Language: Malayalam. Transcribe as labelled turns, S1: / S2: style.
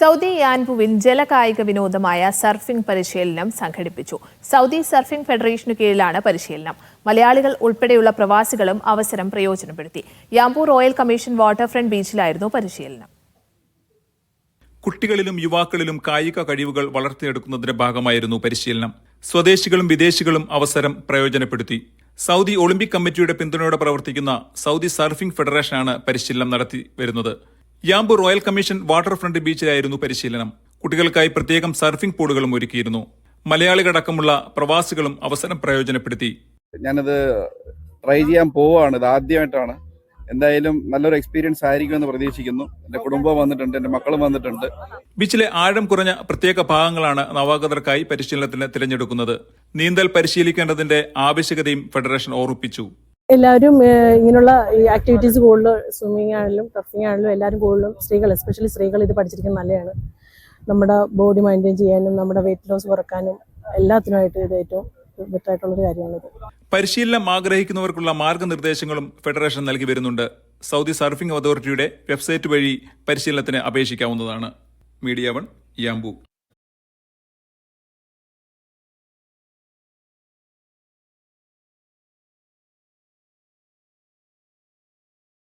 S1: സൗദി യാൻപുവിൽ ജലകായിക വിനോദമായ സർഫിംഗ് പരിശീലനം സംഘടിപ്പിച്ചു. സൗദി സർഫിംഗ് ഫെഡറേഷനു കീഴിലാണ് പരിശീലനം. മലയാളികൾ ഉൾപ്പെടെയുള്ള പ്രവാസികളും അവസരം പ്രയോജനപ്പെടുത്തി. യാംപു റോയൽ കമ്മീഷൻ വാട്ടർഫ്രണ്ട് ബീച്ചിലായിരുന്നു പരിശീലനം.
S2: കുട്ടികളിലും യുവാക്കളിലും കായിക കഴിവുകൾ വളർത്തിയെടുക്കുന്നതിന്റെ ഭാഗമായിരുന്നു പരിശീലനം. സ്വദേശികളും വിദേശികളും അവസരം പ്രയോജനപ്പെടുത്തി. സൗദി ഒളിമ്പിക് കമ്മിറ്റിയുടെ പിന്തുണയോടെ പ്രവർത്തിക്കുന്ന സൗദി സർഫിംഗ് ഫെഡറേഷനാണ് പരിശീലനം നടത്തി വരുന്നത്. Yanbu royal commission water front ബീച്ചിലായിരുന്നു പരിശീലനം. കുട്ടികൾക്കായി പ്രത്യേകം സർഫിംഗ് പൂളുകളും ഒരുക്കിയിരുന്നു. മലയാളികളടക്കമുള്ള പ്രവാസികളും അവസരം പ്രയോജനപ്പെടുത്തി.
S3: ഞാനത് ട്രൈ ചെയ്യാൻ പോവാണ്. ഇത് ആദ്യമായിട്ടാണ്. എന്തായാലും നല്ലൊരു എക്സ്പീരിയൻസ് ആയിരിക്കുമെന്ന് പ്രതീക്ഷിക്കുന്നു. എന്റെ കുടുംബം വന്നിട്ടുണ്ട് എന്റെ മക്കളും വന്നിട്ടുണ്ട്.
S2: ബീച്ചിലെ ആഴം കുറഞ്ഞ പ്രത്യേക ഭാഗങ്ങളാണ് നവാഗതർക്കായി പരിശീലനത്തിന് തിരഞ്ഞെടുക്കുന്നത്. നീന്തൽ പരിശീലിക്കേണ്ടതിന്റെ ആവശ്യകതയും ഫെഡറേഷൻ ഓർമ്മിപ്പിച്ചു.
S4: എല്ലാവരും ഇങ്ങനെയുള്ള ഈ ആക്ടിവിറ്റീസ് കൂടുതൽ സ്വിമ്മിങ് ആണെങ്കിലും ടഫിങ് ആണെങ്കിലും എല്ലാവരും കൂടുതലും സ്ത്രീകൾ എസ്പെഷ്യലി സ്ത്രീകൾ ഇത് പഠിച്ചിരിക്കുന്നത് നല്ലതാണ്. നമ്മുടെ ബോഡി മെയിന്റെയിൻ ചെയ്യാനും നമ്മുടെ വെയിറ്റ് ലോസ് കുറക്കാനും എല്ലാത്തിനുമായിട്ട് ഇത് ഏറ്റവും ബെറ്റർ ആയിട്ടുള്ളൊരു കാര്യമാണിത്
S2: പരിശീലനം ആഗ്രഹിക്കുന്നവർക്കുള്ള മാർഗനിർദ്ദേശങ്ങളും ഫെഡറേഷൻ നൽകി വരുന്നുണ്ട്. സൗദി സർഫിംഗ് അതോറിറ്റിയുടെ വെബ്സൈറ്റ് വഴി പരിശീലനത്തിന് അപേക്ഷിക്കാവുന്നതാണ്. Media one Yanbu.